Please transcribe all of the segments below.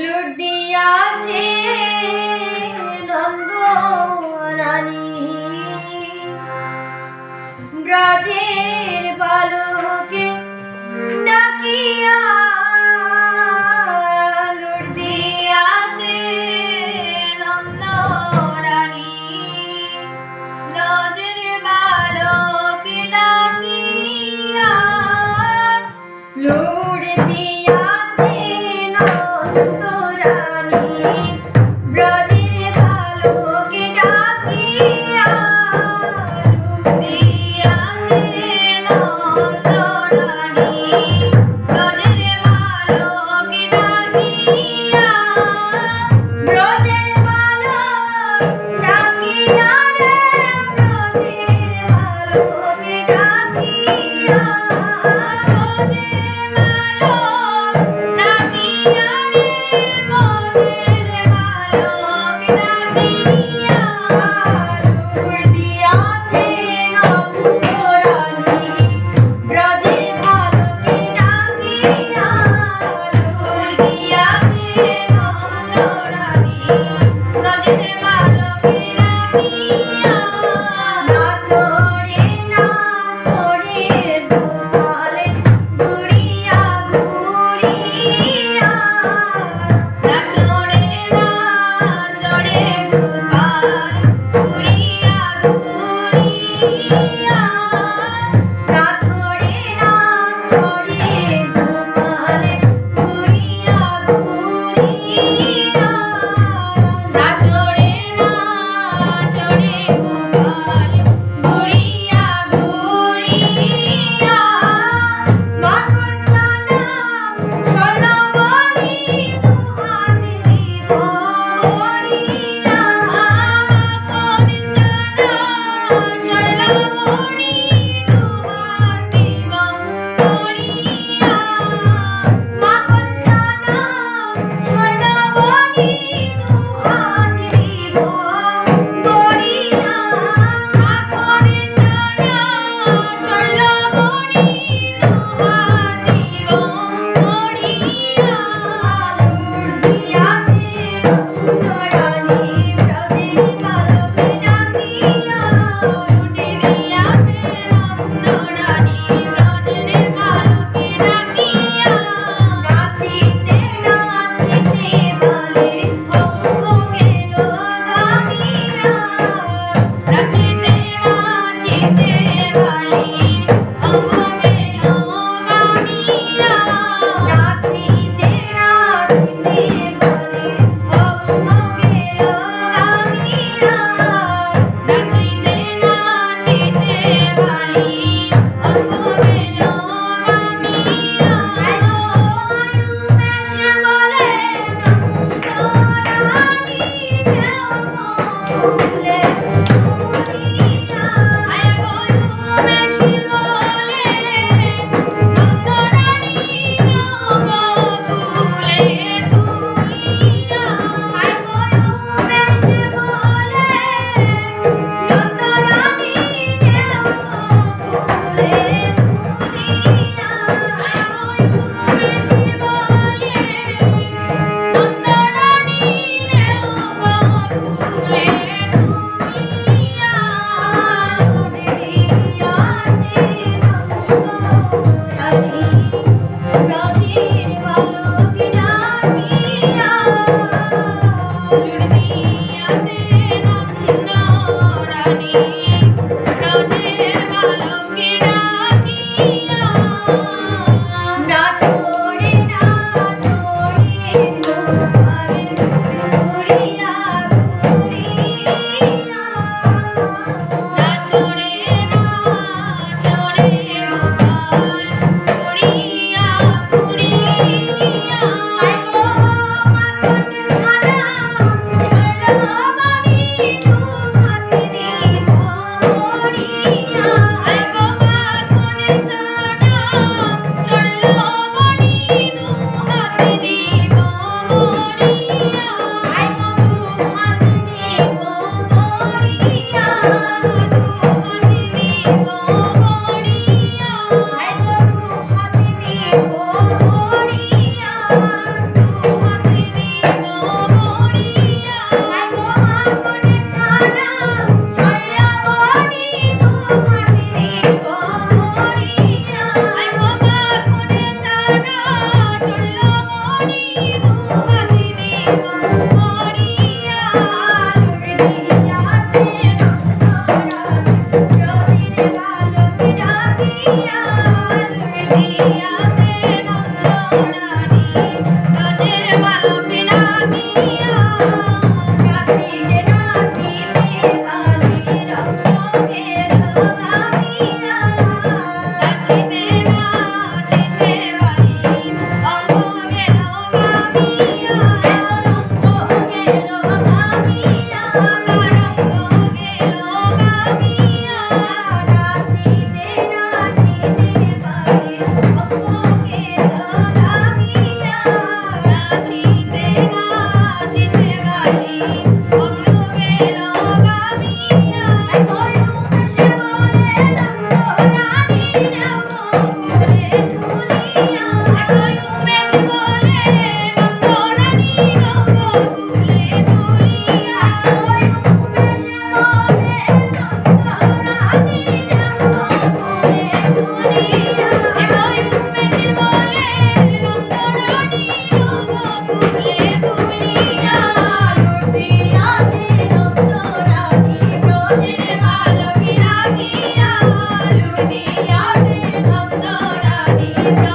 লুট দিয়াছে নন্দ রানী। ব্রজের বালকে ডাকিয়া লুট দিয়াছে নন্দ রানী। ব্রজের বালকে ডাকিয়া লুট You.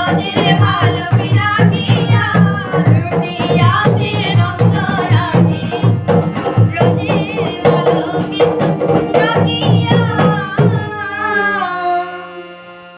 ব্রজের ভালো